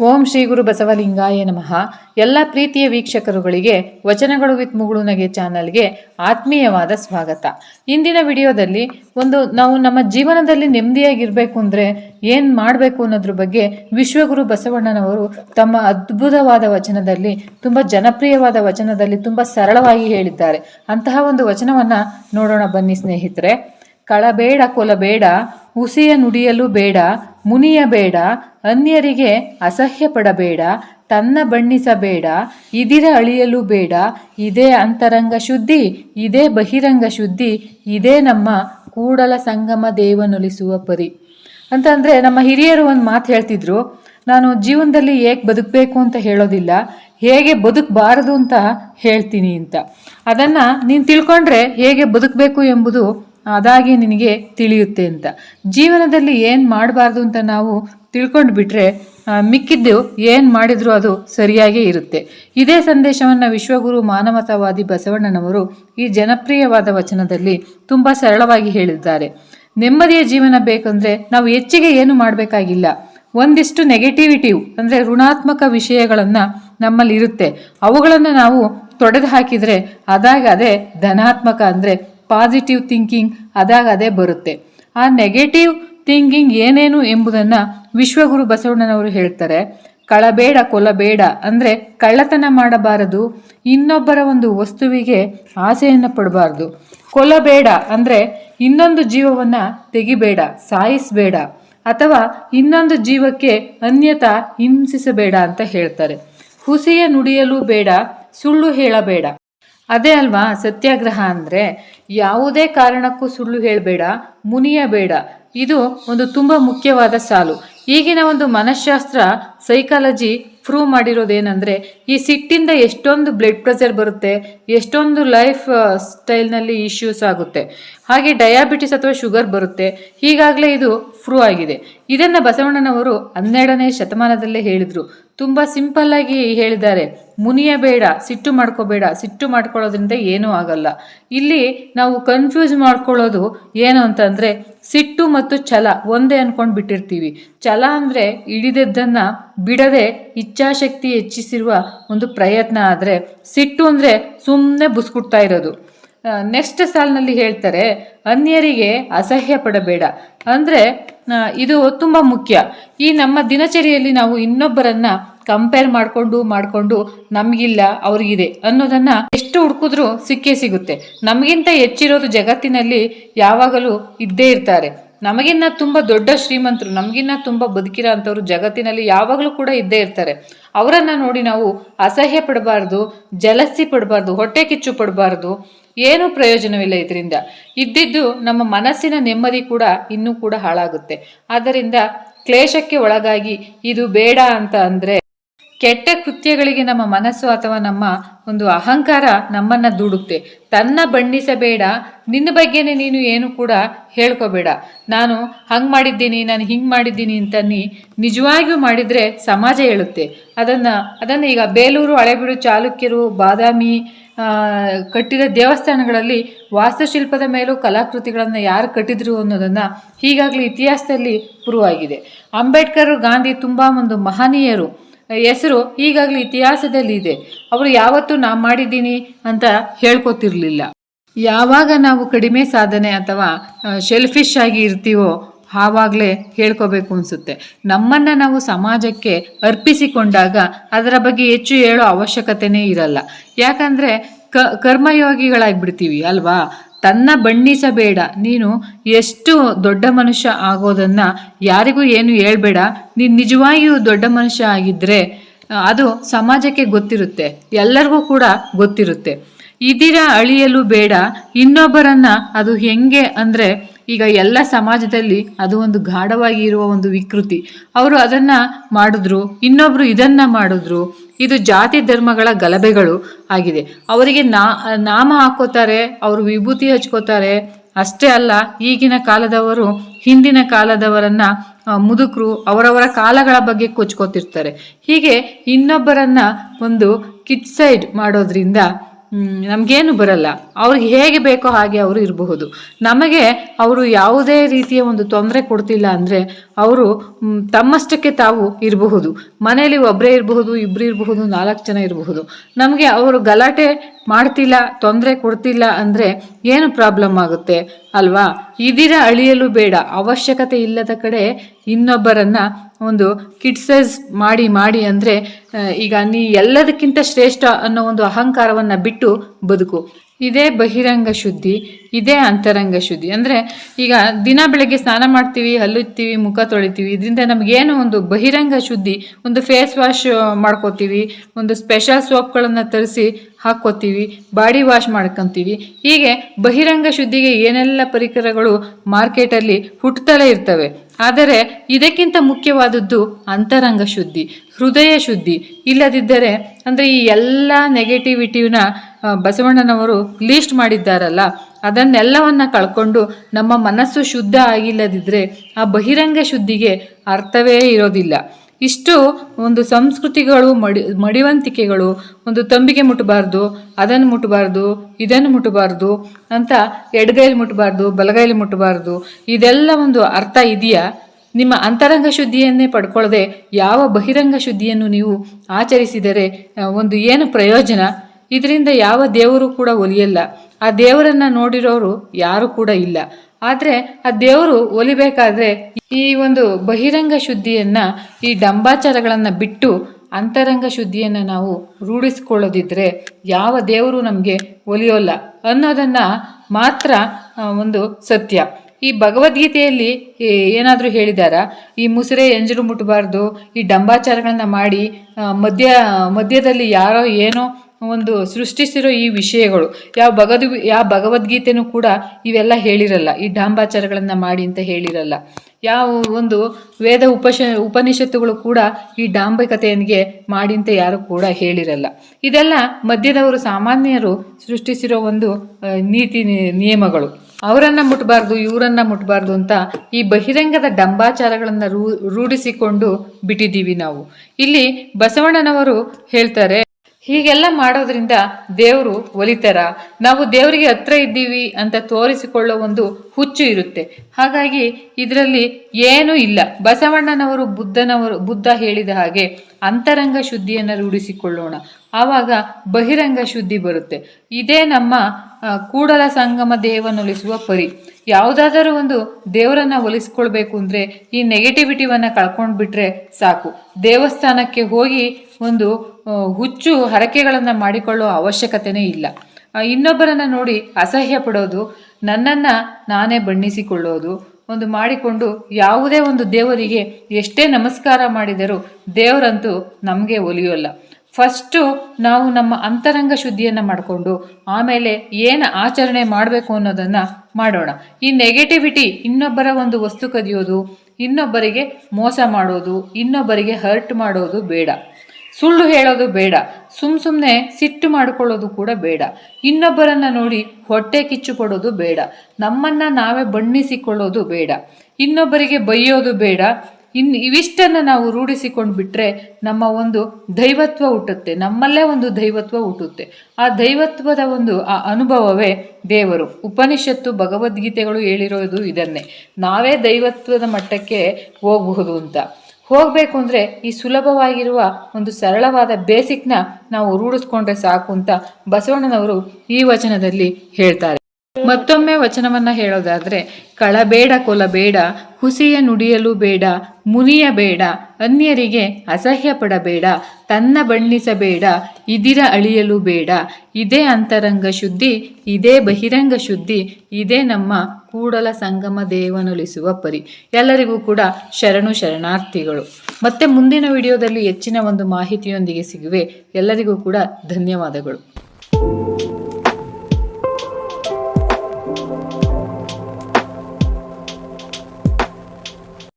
ಓಂ ಶ್ರೀ ಗುರು ಬಸವಲಿಂಗಾಯ ನಮಃ. ಎಲ್ಲ ಪ್ರೀತಿಯ ವೀಕ್ಷಕರುಗಳಿಗೆ, ವಚನಗಳು ವಿತ್ ಮುಗುಳು ನಗೆ ಚಾನಲ್ಗೆ ಆತ್ಮೀಯವಾದ ಸ್ವಾಗತ. ಇಂದಿನ ವಿಡಿಯೋದಲ್ಲಿ ಒಂದು ನಾವು ನಮ್ಮ ಜೀವನದಲ್ಲಿ ನೆಮ್ಮದಿಯಾಗಿರಬೇಕು ಅಂದರೆ ಏನು ಮಾಡಬೇಕು ಅನ್ನೋದ್ರ ಬಗ್ಗೆ ವಿಶ್ವಗುರು ಬಸವಣ್ಣನವರು ತಮ್ಮ ಅದ್ಭುತವಾದ ವಚನದಲ್ಲಿ, ತುಂಬ ಜನಪ್ರಿಯವಾದ ವಚನದಲ್ಲಿ ತುಂಬ ಸರಳವಾಗಿ ಹೇಳಿದ್ದಾರೆ. ಅಂತಹ ಒಂದು ವಚನವನ್ನು ನೋಡೋಣ ಬನ್ನಿ ಸ್ನೇಹಿತರೆ. ಕಳಬೇಡ ಕೊಲಬೇಡ ಹುಸಿಯ ನುಡಿಯಲು ಬೇಡ, ಮುನಿಯ ಬೇಡ, ಅನ್ಯರಿಗೆ ಅಸಹ್ಯ ಪಡಬೇಡ ತನ್ನ ಬಣ್ಣಿಸಬೇಡ, ಇದಿರ ಅಳಿಯಲು ಬೇಡ, ಇದೇ ಅಂತರಂಗ ಶುದ್ಧಿ, ಇದೇ ಬಹಿರಂಗ ಶುದ್ಧಿ, ಇದೇ ನಮ್ಮ ಕೂಡಲ ಸಂಗಮ ದೇವನೊಲಿಸುವ ಪರಿ. ಅಂತಂದರೆ ನಮ್ಮ ಹಿರಿಯರು ಒಂದು ಮಾತು ಹೇಳ್ತಿದ್ರು, ನಾನು ಜೀವನದಲ್ಲಿ ಏಕೆ ಬದುಕಬೇಕು ಅಂತ ಹೇಳೋದಿಲ್ಲ, ಹೇಗೆ ಬದುಕಬಾರದು ಅಂತ ಹೇಳ್ತೀನಿ ಅಂತ. ಅದನ್ನು ನೀನು ತಿಳ್ಕೊಂಡ್ರೆ ಹೇಗೆ ಬದುಕಬೇಕು ಎಂಬುದು ಅದಾಗಿ ನಿನಗೆ ತಿಳಿಯುತ್ತೆ ಅಂತ. ಜೀವನದಲ್ಲಿ ಏನು ಮಾಡಬಾರ್ದು ಅಂತ ನಾವು ತಿಳ್ಕೊಂಡು ಬಿಟ್ರೆ ಮಿಕ್ಕಿದ್ದು ಏನು ಮಾಡಿದರೂ ಅದು ಸರಿಯಾಗೇ ಇರುತ್ತೆ. ಇದೇ ಸಂದೇಶವನ್ನು ವಿಶ್ವಗುರು ಮಾನವತಾವಾದಿ ಬಸವಣ್ಣನವರು ಈ ಜನಪ್ರಿಯವಾದ ವಚನದಲ್ಲಿ ತುಂಬ ಸರಳವಾಗಿ ಹೇಳಿದ್ದಾರೆ. ನೆಮ್ಮದಿಯ ಜೀವನ ಬೇಕಂದ್ರೆ ನಾವು ಹೆಚ್ಚಿಗೆ ಏನು ಮಾಡಬೇಕಾಗಿಲ್ಲ. ಒಂದಿಷ್ಟು ನೆಗೆಟಿವಿಟಿವ್ ಅಂದರೆ ಋಣಾತ್ಮಕ ವಿಷಯಗಳನ್ನು ನಮ್ಮಲ್ಲಿ ಇರುತ್ತೆ ಅವುಗಳನ್ನು ನಾವು ತೊಡೆದು ಹಾಕಿದರೆ ಅದಾಗ ಅದೇ ಧನಾತ್ಮಕ ಅಂದರೆ ಪಾಸಿಟಿವ್ ಥಿಂಕಿಂಗ್ ಅದಾಗದೇ ಬರುತ್ತೆ. ಆ ನೆಗೆಟಿವ್ ಥಿಂಕಿಂಗ್ ಏನೇನು ಎಂಬುದನ್ನು ವಿಶ್ವಗುರು ಬಸವಣ್ಣನವರು ಹೇಳ್ತಾರೆ. ಕಳಬೇಡ ಕೊಲಬೇಡ ಅಂದರೆ ಕಳ್ಳತನ ಮಾಡಬಾರದು, ಇನ್ನೊಬ್ಬರ ಒಂದು ವಸ್ತುವಿಗೆ ಆಸೆಯನ್ನು ಪಡಬಾರ್ದು. ಕೊಲಬೇಡ ಅಂದರೆ ಇನ್ನೊಂದು ಜೀವವನ್ನು ತೆಗಿಬೇಡ, ಸಾಯಿಸಬೇಡ, ಅಥವಾ ಇನ್ನೊಂದು ಜೀವಕ್ಕೆ ಅನ್ಯತಾ ಹಿಂಸಿಸಬೇಡ ಅಂತ ಹೇಳ್ತಾರೆ. ಹುಸಿಯ ನುಡಿಯಲು ಬೇಡ, ಸುಳ್ಳು ಹೇಳಬೇಡ. ಅದೇ ಅಲ್ವಾ, ಸತ್ಯಾಗ್ರಹ ಅಂದರೆ ಯಾವುದೇ ಕಾರಣಕ್ಕೂ ಸುಳ್ಳು ಹೇಳಬೇಡ, ಮುನಿಯಬೇಡ. ಇದು ಒಂದು ತುಂಬ ಮುಖ್ಯವಾದ ಸಾಲು. ಈಗಿನ ಒಂದು ಮನಃಶಾಸ್ತ್ರ ಸೈಕಾಲಜಿ ಪ್ರೂವ್ ಮಾಡಿರೋದೇನೆಂದರೆ ಈ ಸಿಟ್ಟಿಂದ ಎಷ್ಟೊಂದು ಬ್ಲಡ್ ಪ್ರೆಷರ್ ಬರುತ್ತೆ, ಎಷ್ಟೊಂದು ಲೈಫ್ ಸ್ಟೈಲ್ನಲ್ಲಿ ಇಶ್ಯೂಸ್ ಆಗುತ್ತೆ. ಹಾಗೆ ಡಯಾಬಿಟಿಸ್ ಅಥವಾ ಶುಗರ್ ಬರುತ್ತೆ. ಹೀಗಾಗಲೇ ಇದು ಪ್ರೂವ್ ಆಗಿದೆ. ಇದನ್ನು ಬಸವಣ್ಣನವರು ಹನ್ನೆರಡನೇ ಶತಮಾನದಲ್ಲೇ ಹೇಳಿದರು. ತುಂಬ ಸಿಂಪಲ್ಲಾಗಿ ಹೇಳಿದ್ದಾರೆ. ಮುನಿಯ ಬೇಡ, ಸಿಟ್ಟು ಮಾಡ್ಕೋಬೇಡ, ಸಿಟ್ಟು ಮಾಡ್ಕೊಳ್ಳೋದ್ರಿಂದ ಏನೂ ಆಗಲ್ಲ. ಇಲ್ಲಿ ನಾವು ಕನ್ಫ್ಯೂಸ್ ಮಾಡ್ಕೊಳ್ಳೋದು ಏನು ಅಂತಂದರೆ ಸಿಟ್ಟು ಮತ್ತು ಛಲ ಒಂದೇ ಅಂದ್ಕೊಂಡು ಬಿಟ್ಟಿರ್ತೀವಿ ಛಲ ಅಂದರೆ ಹಿಡಿದದ್ದನ್ನು ಬಿಡದೆ ಇಚ್ಛಾಶಕ್ತಿ ಹೆಚ್ಚಿಸಿರುವ ಒಂದು ಪ್ರಯತ್ನ ಆದರೆ ಸಿಟ್ಟು ಅಂದರೆ ಸುಮ್ಮನೆ ಬುಸ್ಕುಡ್ತಾ ಇರೋದು. ನೆಕ್ಸ್ಟ್ ಸಾಲಿನಲ್ಲಿ ಹೇಳ್ತಾರೆ, ಅನ್ಯರಿಗೆ ಅಸಹ್ಯ ಪಡಬೇಡ. ಅಂದರೆ ಇದು ತುಂಬ ಮುಖ್ಯ. ಈ ನಮ್ಮ ದಿನಚರಿಯಲ್ಲಿ ನಾವು ಇನ್ನೊಬ್ಬರನ್ನು ಕಂಪೇರ್ ಮಾಡಿಕೊಂಡು ಮಾಡಿಕೊಂಡು ನಮಗಿಲ್ಲ, ಅವ್ರಿಗಿದೆ ಅನ್ನೋದನ್ನು ಎಷ್ಟು ಹುಡುಕಿದ್ರೂ ಸಿಕ್ಕೇ ಸಿಗುತ್ತೆ. ನಮಗಿಂತ ಹೆಚ್ಚಿರೋದು ಜಗತ್ತಿನಲ್ಲಿ ಯಾವಾಗಲೂ ಇದ್ದೇ ಇರ್ತಾರೆ. ನಮಗಿನ್ನ ತುಂಬ ದೊಡ್ಡ ಶ್ರೀಮಂತರು, ನಮಗಿನ್ನ ತುಂಬ ಬದುಕಿರೋ ಜಗತ್ತಿನಲ್ಲಿ ಯಾವಾಗಲೂ ಕೂಡ ಇದ್ದೇ ಇರ್ತಾರೆ. ಅವರನ್ನು ನೋಡಿ ನಾವು ಅಸಹ್ಯ ಪಡಬಾರ್ದು, ಜಲಸಿ ಪಡಬಾರ್ದು, ಹೊಟ್ಟೆ ಕಿಚ್ಚು ಪಡಬಾರ್ದು, ಏನೂ ಪ್ರಯೋಜನವಿಲ್ಲ ಇದರಿಂದ. ಇದ್ದಿದ್ದು ನಮ್ಮ ಮನಸ್ಸಿನ ನೆಮ್ಮದಿ ಕೂಡ ಇನ್ನೂ ಕೂಡ ಹಾಳಾಗುತ್ತೆ. ಆದ್ದರಿಂದ ಕ್ಲೇಶಕ್ಕೆ ಒಳಗಾಗಿ ಇದು ಬೇಡ ಅಂತ ಅಂದರೆ ಕೆಟ್ಟ ಕೃತ್ಯಗಳಿಗೆ ನಮ್ಮ ಮನಸ್ಸು ಅಥವಾ ನಮ್ಮ ಒಂದು ಅಹಂಕಾರ ನಮ್ಮನ್ನ ದೂಡುತ್ತೆ. ತನ್ನ ಬಣ್ಣಿಸಬೇಡ. ನಿನ್ನ ಬಗ್ಗೆನೇ ನೀನು ಏನು ಕೂಡ ಹೇಳ್ಕೋಬೇಡ. ನಾನು ಹಂಗೆ ಮಾಡಿದ್ದೀನಿ, ನಾನು ಹಿಂಗೆ ಮಾಡಿದ್ದೀನಿ ಅಂತ ನಿಜವಾಗಿಯೂ ಮಾಡಿದರೆ ಸಮಾಜ ಹೇಳುತ್ತೆ. ಅದನ್ನು ಅದನ್ನು ಈಗ ಬೇಲೂರು, ಹಳೆಬೀಡು, ಚಾಲುಕ್ಯರು, ಬಾದಾಮಿ ಕಟ್ಟಿದ ದೇವಸ್ಥಾನಗಳಲ್ಲಿ ವಾಸ್ತುಶಿಲ್ಪದ ಮೇಲೂ ಕಲಾಕೃತಿಗಳನ್ನು ಯಾರು ಕಟ್ಟಿದ್ರು ಅನ್ನೋದನ್ನು ಈಗಾಗಲೇ ಇತಿಹಾಸದಲ್ಲಿ ಪ್ರೂವ್ ಆಗಿದೆ. ಅಂಬೇಡ್ಕರ್, ಗಾಂಧಿ ತುಂಬ ಒಂದು ಮಹನೀಯರು. ಹೆಸರು ಈಗಾಗಲೇ ಇತಿಹಾಸದಲ್ಲಿ ಇದೆ. ಅವರು ಯಾವತ್ತೂ ನಾ ಮಾಡಿದ್ದೀನಿ ಅಂತ ಹೇಳ್ಕೊತಿರ್ಲಿಲ್ಲ. ಯಾವಾಗ ನಾವು ಕಡಿಮೆ ಸಾಧನೆ ಅಥವಾ ಶೆಲ್ಫಿಶ್ ಆಗಿ ಇರ್ತೀವೋ ಆವಾಗಲೇ ಹೇಳ್ಕೋಬೇಕು ಅನಿಸುತ್ತೆ. ನಮ್ಮನ್ನು ನಾವು ಸಮಾಜಕ್ಕೆ ಅರ್ಪಿಸಿಕೊಂಡಾಗ ಅದರ ಬಗ್ಗೆ ಹೆಚ್ಚು ಹೇಳೋ ಅವಶ್ಯಕತೆನೇ ಇರಲ್ಲ. ಯಾಕಂದರೆ ಕ, ಕರ್ಮಯೋಗಿಗಳಾಗಿಬಿಡ್ತೀವಿ ಅಲ್ವಾ? ತನ್ನ ಬಣ್ಣಿಸಬೇಡ. ನೀನು ಎಷ್ಟು ದೊಡ್ಡ ಮನುಷ್ಯ ಆಗೋದನ್ನ ಯಾರಿಗೂ ಏನು ಹೇಳ್ಬೇಡ. ನೀನು ನಿಜವಾಗಿಯೂ ದೊಡ್ಡ ಮನುಷ್ಯ ಆಗಿದ್ದರೆ ಅದು ಸಮಾಜಕ್ಕೆ ಗೊತ್ತಿರುತ್ತೆ. ಎಲ್ಲರಿಗೂ ಕೂಡ ಗೊತ್ತಿರುತ್ತೆ. ಇದಿರ ಅಳಿಯಲು ಬೇಡ. ಇನ್ನೊಬ್ಬರನ್ನು ಅದು ಹೆಂಗೆ ಅಂದರೆ ಈಗ ಎಲ್ಲ ಸಮಾಜದಲ್ಲಿ ಅದು ಒಂದು ಗಾಢವಾಗಿ ಇರುವ ಒಂದು ವಿಕೃತಿ. ಅವರು ಅದನ್ನ ಮಾಡಿದ್ರು, ಇನ್ನೊಬ್ರು ಇದನ್ನ ಮಾಡಿದ್ರು, ಇದು ಜಾತಿ ಧರ್ಮಗಳ ಗಲಭೆಗಳು ಆಗಿದೆ. ಅವರಿಗೆ ನಾ, ನಾಮ ಹಾಕೋತಾರೆ, ಅವರು ವಿಭೂತಿ ಹಚ್ಕೋತಾರೆ. ಅಷ್ಟೇ ಅಲ್ಲ, ಈಗಿನ ಕಾಲದವರು, ಹಿಂದಿನ ಕಾಲದವರನ್ನ ಮುದುಕರು ಅವರವರ ಕಾಲಗಳ ಬಗ್ಗೆ ಕೊಚ್ಕೋತಿರ್ತಾರೆ. ಹೀಗೆ ಇನ್ನೊಬ್ಬರನ್ನ ಒಂದು ಕಿಟ್ಸೈಡ್ ಮಾಡೋದ್ರಿಂದ ನಮಗೇನು ಬರಲ್ಲ. ಅವ್ರಿಗೆ ಹೇಗೆ ಬೇಕೋ ಹಾಗೆ ಅವರು ಇರಬಹುದು. ನಮಗೆ ಅವರು ಯಾವುದೇ ರೀತಿಯ ಒಂದು ತೊಂದರೆ ಕೊಡ್ತಿಲ್ಲ ಅಂದರೆ ಅವರು ತಮ್ಮಷ್ಟಕ್ಕೆ ತಾವು ಇರಬಹುದು. ಮನೆಯಲ್ಲಿ ಒಬ್ಬರೇ ಇರಬಹುದು ಇಬ್ಬರು ಇರಬಹುದು, ನಾಲ್ಕು ಜನ ಇರಬಹುದು. ನಮಗೆ ಅವರು ಗಲಾಟೆ ಮಾಡ್ತಿಲ್ಲ, ತೊಂದರೆ ಕೊಡ್ತಿಲ್ಲ ಅಂದರೆ ಏನು ಪ್ರಾಬ್ಲಮ್ ಆಗುತ್ತೆ ಅಲ್ವಾ? ಇದಿರ ಅಳಿಯಲು ಬೇಡ. ಅವಶ್ಯಕತೆ ಇಲ್ಲದ ಕಡೆ ಇನ್ನೊಬ್ಬರನ್ನು ಒಂದು ಕಿಡ್ಸೈಸ್ ಮಾಡಿ ಮಾಡಿ ಅಂದರೆ ಈಗ ನೀ ಎಲ್ಲದಕ್ಕಿಂತ ಶ್ರೇಷ್ಠ ಅನ್ನೋ ಒಂದು ಅಹಂಕಾರವನ್ನು ಬಿಟ್ಟು ಬದುಕು. ಇದೇ ಬಹಿರಂಗ ಶುದ್ಧಿ, ಇದೇ ಅಂತರಂಗ ಶುದ್ಧಿ. ಅಂದರೆ ಈಗ ದಿನ ಬೆಳಗ್ಗೆ ಸ್ನಾನ ಮಾಡ್ತೀವಿ, ಹಲ್ಲುತ್ತೀವಿ, ಮುಖ ತೊಳಿತೀವಿ, ಇದರಿಂದ ನಮಗೇನು ಒಂದು ಬಹಿರಂಗ ಶುದ್ಧಿ, ಒಂದು ಫೇಸ್ ವಾಶ್ ಮಾಡ್ಕೋತೀವಿ, ಒಂದು ಸ್ಪೆಷಲ್ ಸೋಪ್ಗಳನ್ನು ತರಿಸಿ ಹಾಕ್ಕೋತೀವಿ ಬಾಡಿ ವಾಶ್ ಮಾಡ್ಕೊತೀವಿ. ಹೀಗೆ ಬಹಿರಂಗ ಶುದ್ಧಿಗೆ ಏನೆಲ್ಲ ಪರಿಕರಗಳು ಮಾರ್ಕೆಟಲ್ಲಿ ಹುಟ್ಟುತ್ತಲೇ ಇರ್ತವೆ. ಆದರೆ ಇದಕ್ಕಿಂತ ಮುಖ್ಯವಾದದ್ದು ಅಂತರಂಗ ಶುದ್ಧಿ, ಹೃದಯ ಶುದ್ಧಿ. ಇಲ್ಲದಿದ್ದರೆ, ಅಂದರೆ ಈ ಎಲ್ಲ ನೆಗೆಟಿವಿಟಿನ ಬಸವಣ್ಣನವರು ಲೀಸ್ಟ್ ಮಾಡಿದ್ದಾರಲ್ಲ, ಅದನ್ನೆಲ್ಲವನ್ನ ಕಳ್ಕೊಂಡು ನಮ್ಮ ಮನಸ್ಸು ಶುದ್ಧ ಆಗಿಲ್ಲದಿದ್ದರೆ ಆ ಬಹಿರಂಗ ಶುದ್ಧಿಗೆ ಅರ್ಥವೇ ಇರೋದಿಲ್ಲ. ಇಷ್ಟು ಒಂದು ಸಂಸ್ಕೃತಿಗಳು ಮಡಿ, ಮಡಿವಂತಿಕೆಗಳು, ಒಂದು ತಂಬಿಗೆ ಮುಟ್ಟಬಾರ್ದು, ಅದನ್ನು ಮುಟ್ಟಬಾರ್ದು, ಇದನ್ನು ಮುಟ್ಟಬಾರ್ದು ಅಂತ ಎಡಗೈಲಿ ಮುಟ್ಟಬಾರ್ದು, ಬಲಗೈಲಿ ಮುಟ್ಟಬಾರ್ದು, ಇದೆಲ್ಲ ಒಂದು ಅರ್ಥ ಇದೆಯಾ? ನಿಮ್ಮ ಅಂತರಂಗ ಶುದ್ಧಿಯನ್ನೇ ಪಡ್ಕೊಳ್ಳದೆ ಯಾವ ಬಹಿರಂಗ ಶುದ್ಧಿಯನ್ನು ನೀವು ಆಚರಿಸಿದರೆ ಒಂದು ಏನು ಪ್ರಯೋಜನ? ಇದರಿಂದ ಯಾವ ದೇವರು ಕೂಡ ಒಲಿಯಲ್ಲ. ಆ ದೇವರನ್ನ ನೋಡಿರೋರು ಯಾರು ಕೂಡ ಇಲ್ಲ. ಆದರೆ ಆ ದೇವರು ಒಲಿಬೇಕಾದ್ರೆ ಈ ಒಂದು ಬಹಿರಂಗ ಶುದ್ಧಿಯನ್ನು, ಈ ಡಂಬಾಚಾರಗಳನ್ನು ಬಿಟ್ಟು ಅಂತರಂಗ ಶುದ್ಧಿಯನ್ನು ನಾವು ರೂಢಿಸ್ಕೊಳ್ಳೋದಿದ್ರೆ ಯಾವ ದೇವರು ನಮಗೆ ಒಲಿಯೋಲ್ಲ ಅನ್ನೋದನ್ನು ಮಾತ್ರ ಒಂದು ಸತ್ಯ. ಈ ಭಗವದ್ಗೀತೆಯಲ್ಲಿ ಏನಾದರೂ ಹೇಳಿದಾರ? ಈ ಮುಸುರೆ ಎಂಜಲು ಮುಟ್ಟಬಾರ್ದು ಈ ಡಂಬಾಚಾರಗಳನ್ನ ಮಾಡಿ ಮಧ್ಯ ಮಧ್ಯದಲ್ಲಿ ಯಾರೋ ಏನೋ ಒಂದು ಸೃಷ್ಟಿಸಿರೋ ಈ ವಿಷಯಗಳು, ಯಾವ ಭಗವದ್ ಯಾವ ಭಗವದ್ಗೀತೆನೂ ಕೂಡ ಇವೆಲ್ಲ ಹೇಳಿರಲ್ಲ, ಈ ಡಾಂಬಾಚಾರಗಳನ್ನು ಮಾಡಿ ಅಂತ ಹೇಳಿರಲ್ಲ. ಯಾವ ಒಂದು ವೇದ ಉಪಶ, ಉಪನಿಷತ್ತುಗಳು ಕೂಡ ಈ ಡಾಂಬಿಕತೆಯನಿಗೆ ಮಾಡಿ ಅಂತ ಯಾರು ಕೂಡ ಹೇಳಿರಲ್ಲ. ಇದೆಲ್ಲ ಮಧ್ಯದವರು ಸಾಮಾನ್ಯರು ಸೃಷ್ಟಿಸಿರೋ ಒಂದು ನೀತಿ ನಿಯಮಗಳು. ಅವರನ್ನು ಮುಟ್ಟಬಾರ್ದು ಇವರನ್ನು ಮುಟ್ಟಬಾರ್ದು ಅಂತ ಈ ಬಹಿರಂಗದ ಡಂಬಾಚಾರಗಳನ್ನು ರೂ, ರೂಢಿಸಿಕೊಂಡು ಬಿಟ್ಟಿದ್ದೀವಿ ನಾವು. ಇಲ್ಲಿ ಬಸವಣ್ಣನವರು ಹೇಳ್ತಾರೆ ಹೀಗೆಲ್ಲ ಮಾಡೋದ್ರಿಂದ ದೇವರು ಒಲಿತಾರ. ನಾವು ದೇವರಿಗೆ ಹತ್ರ ಇದ್ದೀವಿ ಅಂತ ತೋರಿಸಿಕೊಳ್ಳೋ ಒಂದು ಹುಚ್ಚು ಇರುತ್ತೆ. ಹಾಗಾಗಿ ಇದರಲ್ಲಿ ಏನೂ ಇಲ್ಲ. ಬಸವಣ್ಣನವರು ಬುದ್ಧನವರು ಬುದ್ಧ ಹೇಳಿದ ಹಾಗೆ ಅಂತರಂಗ ಶುದ್ಧಿಯನ್ನು ರೂಢಿಸಿಕೊಳ್ಳೋಣ. ಆವಾಗ ಬಹಿರಂಗ ಶುದ್ಧಿ ಬರುತ್ತೆ. ಇದೇ ನಮ್ಮ ಕೂಡಲ ಸಂಗಮ ದೇವನೊಲಿಸುವ ಪರಿ. ಯಾವುದಾದರೂ ಒಂದು ದೇವರನ್ನ ಒಲಿಸ್ಕೊಳ್ಬೇಕು ಅಂದರೆ ಈ ನೆಗೆಟಿವಿಟಿವನ್ನು ಕಳ್ಕೊಂಡು ಬಿಟ್ರೆ ಸಾಕು. ದೇವಸ್ಥಾನಕ್ಕೆ ಹೋಗಿ ಒಂದು ಹುಚ್ಚು ಹರಕೆಗಳನ್ನು ಮಾಡಿಕೊಳ್ಳೋ ಅವಶ್ಯಕತೆನೇ ಇಲ್ಲ. ಇನ್ನೊಬ್ಬರನ್ನ ನೋಡಿ ಅಸಹ್ಯ ಪಡೋದು ನನ್ನನ್ನು ನಾನೇ ಬಣ್ಣಿಸಿಕೊಳ್ಳೋದು, ಒಂದು ಮಾಡಿಕೊಂಡು ಯಾವುದೇ ಒಂದು ದೇವರಿಗೆ ಎಷ್ಟೇ ನಮಸ್ಕಾರ ಮಾಡಿದರೂ ದೇವರಂತೂ ನಮಗೆ ಒಲಿಯೋಲ್ಲ. ಫಸ್ಟು ನಾವು ನಮ್ಮ ಅಂತರಂಗ ಶುದ್ಧಿಯನ್ನು ಮಾಡಿಕೊಂಡು, ಆಮೇಲೆ ಏನು ಆಚರಣೆ ಮಾಡಬೇಕು ಅನ್ನೋದನ್ನು ಮಾಡೋಣ. ಈ ನೆಗೆಟಿವಿಟಿ ಇನ್ನೊಬ್ಬರ ಒಂದು ವಸ್ತು ಕದಿಯೋದು, ಇನ್ನೊಬ್ಬರಿಗೆ ಮೋಸ ಮಾಡೋದು, ಇನ್ನೊಬ್ಬರಿಗೆ ಹರ್ಟ್ ಮಾಡೋದು ಬೇಡ. ಸುಳ್ಳು ಹೇಳೋದು ಬೇಡ. ಸುಮ್ ಸುಮ್ಮನೆ ಸಿಟ್ಟು ಮಾಡಿಕೊಳ್ಳೋದು ಕೂಡ ಬೇಡ. ಇನ್ನೊಬ್ಬರನ್ನು ನೋಡಿ ಹೊಟ್ಟೆ ಕಿಚ್ಚು ಕೊಡೋದು ಬೇಡ. ನಮ್ಮನ್ನ ನಾವೇ ಬಣ್ಣಿಸಿಕೊಳ್ಳೋದು ಬೇಡ. ಇನ್ನೊಬ್ಬರಿಗೆ ಬೈಯೋದು ಬೇಡ. ಇನ್ ಇವಿಷ್ಟನ್ನು ನಾವು ರೂಢಿಸಿಕೊಂಡು ಬಿಟ್ಟರೆ ನಮ್ಮ ಒಂದು ದೈವತ್ವ ಹುಟ್ಟುತ್ತೆ. ನಮ್ಮಲ್ಲೇ ಒಂದು ದೈವತ್ವ ಹುಟ್ಟುತ್ತೆ. ಆ ದೈವತ್ವದ ಒಂದು, ಆ ಅನುಭವವೇ ದೇವರು. ಉಪನಿಷತ್ತು, ಭಗವದ್ಗೀತೆಗಳು ಹೇಳಿರೋದು ಇದನ್ನೇ. ನಾವೇ ದೈವತ್ವದ ಮಟ್ಟಕ್ಕೆ ಹೋಗಬಹುದು ಅಂತ. ಹೋಗಬೇಕು ಅಂದರೆ ಈ ಸುಲಭವಾಗಿರುವ ಒಂದು ಸರಳವಾದ ಬೇಸಿಕ್ನ ನಾವು ರೂಢಿಸ್ಕೊಂಡ್ರೆ ಸಾಕು ಅಂತ ಬಸವಣ್ಣನವರು ಈ ವಚನದಲ್ಲಿ ಹೇಳ್ತಾರೆ. ಮತ್ತೊಮ್ಮೆ ವಚನವನ್ನ ಹೇಳೋದಾದ್ರೆ, ಕಳಬೇಡ ಕೊಲಬೇಡ, ಹುಸಿಯ ನುಡಿಯಲು ಬೇಡ, ಮುನಿಯ ಬೇಡ, ಅನ್ಯರಿಗೆ ಅಸಹ್ಯ ಪಡಬೇಡ, ತನ್ನ ಬಣ್ಣಿಸಬೇಡ, ಇದಿರ ಅಳಿಯಲು ಬೇಡ, ಇದೇ ಅಂತರಂಗ ಶುದ್ಧಿ, ಇದೇ ಬಹಿರಂಗ ಶುದ್ಧಿ, ಇದೇ ನಮ್ಮ ಕೂಡಲ ಸಂಗಮ ದೇವನೊಲಿಸುವ ಪರಿ. ಎಲ್ಲರಿಗೂ ಕೂಡ ಶರಣು ಶರಣಾರ್ಥಿಗಳು. ಮತ್ತೆ ಮುಂದಿನ ವಿಡಿಯೋದಲ್ಲಿ ಹೆಚ್ಚಿನ ಒಂದು ಮಾಹಿತಿಯೊಂದಿಗೆ ಸಿಗುವೆ. ಎಲ್ಲರಿಗೂ ಕೂಡ ಧನ್ಯವಾದಗಳು.